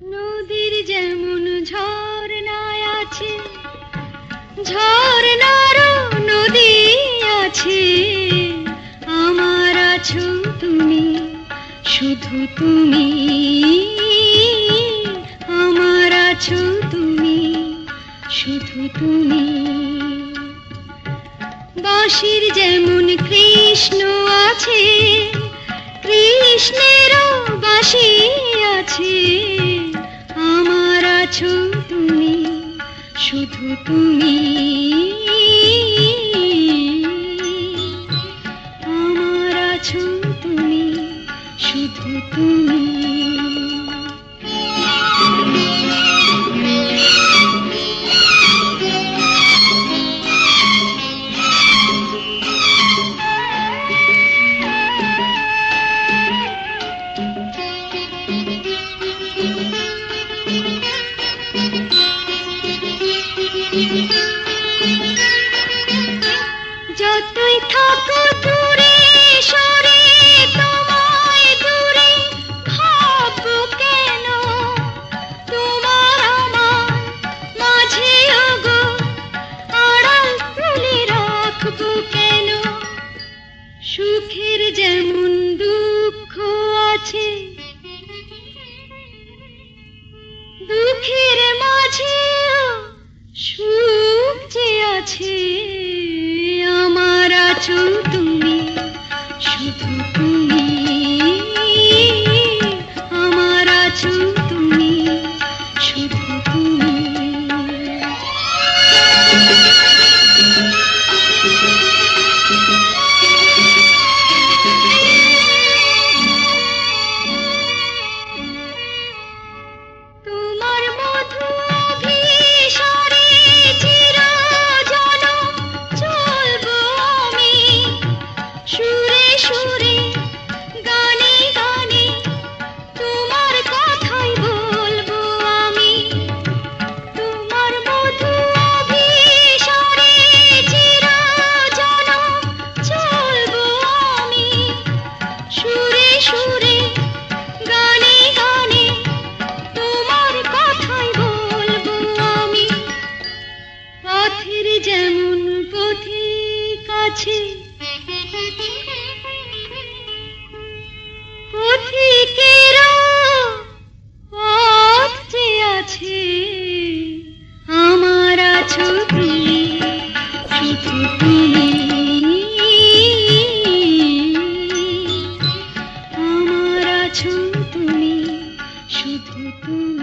নদীর যেমন ঝর্ণায় আছে, ঝর্ণারও নদী আছে। আমার আছো তুমি, শুধু তুমি। আমার আছো তুমি, শুধু তুমি। বাঁশির যেমন কৃষ্ণ আছে, কৃষ্ণেরও বাঁশি শুধু তুমি আমার আছো তুমি শুধু তুমি। মাঝে সুখ যে আছে আমার আছো তুমি শুধু তুমি। পথের যেমন পথিক আছে পথিকেরও পথ আছে। আমার তুমি শুধু আমার তুমি? শুধু তুমি